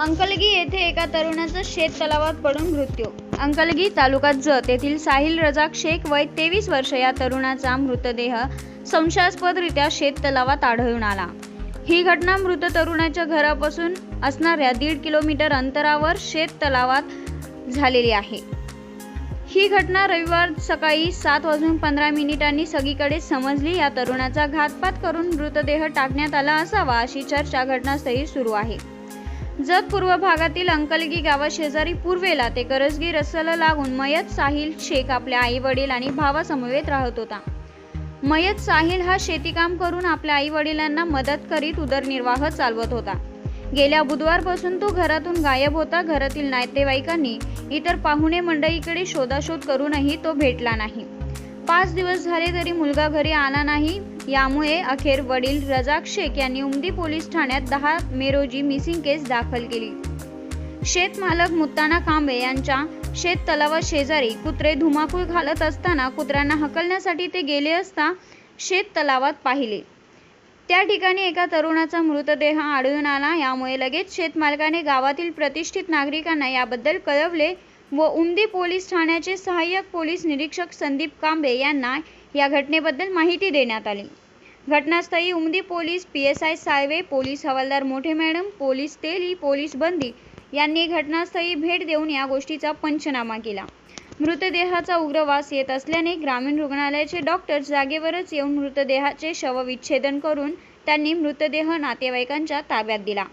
अंकलगी येथे एका तरुणाचा शेत तलावात पडून मृत्यू. अंकलगी तालुका जत येथील साहिल रजाक शेख वय तेवीस वर्ष या तरुणाचा मृतदेह संशयास्पदरित्या शेत तलावात आढळून आला. ही घटना मृत तरुणाच्या घरापासून असणाऱ्या दीड किलोमीटर अंतरावर शेत तलावात झालेली आहे. ही घटना रविवार सकाळी सात वाजून पंधरा मिनिटांनी सगळीकडे समजली. या तरुणाचा घातपात करून मृतदेह टाकण्यात आला असावा अशी चर्चा घटनास्थळी सुरू आहे. जत पूर्व भागातील अंकलगी गावाशेजारी पूर्वेला ते करजगी रस्त्याला लागून मयत साहिल शेख आपल्या आई वडील आणि भावासमवेत राहत होता. मयत साहिल हा शेतीकाम करून आपल्या आई वडिलांना मदत करीत उदरनिर्वाह चालवत होता. गेल्या बुधवारपासून तो घरातून गायब होता. घरातील नातेवाईकांनी इतर पाहुणे मंडळीकडे शोधाशोध करूनही तो भेटला नाही. पाच दिवस झाले तरी मुलगा घरी आला नाही. यामुळे अखेर वडील रजाक शेख यांनी उमदी पोलीस ठाण्यात दहा मे रोजी मिसिंग केस दाखल केली. शेतमालक मुत्ताना कांबे यांच्या शेत तलावा शेजारी कुत्रे धुमाकूळ घालत असताना कुत्र्यांना हकलण्यासाठी ते गेले असता शेत तलावात पाहिले. त्या ठिकाणी एका तरुणाचा मृतदेह आढळून आला. यामुळे लगेच शेतमालकाने गावातील प्रतिष्ठित नागरिकांना याबद्दल कळवले व उमदी पोलीस ठाण्याचे सहाय्यक पोलीस निरीक्षक संदीप कांबे यांना या घटनेबद्दल माहिती देण्यात आली. घटनास्थळी Umadi police P S I Salve police हवालदार मोठे मॅडम पोलीस तेली पोलीस बंदी यांनी घटनास्थळी भेट देऊन या गोष्टीचा पंचनामा केला. मृतदेहाचा उग्रवास येत असल्याने ग्रामीण रुग्णालयाचे डॉक्टर जागेवरच येऊन मृतदेहाचे शवविच्छेदन करून त्यांनी मृतदेह नातेवाईकांच्या ताब्यात दिला.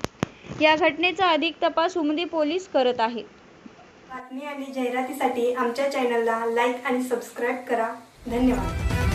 या घटनेचा अधिक तपास उमदी पोलीस करत आहेत. बातमी आणि जाहिरातीसाठी आमच्या चॅनलला लाईक आणि सबस्क्राईब करा. धन्यवाद.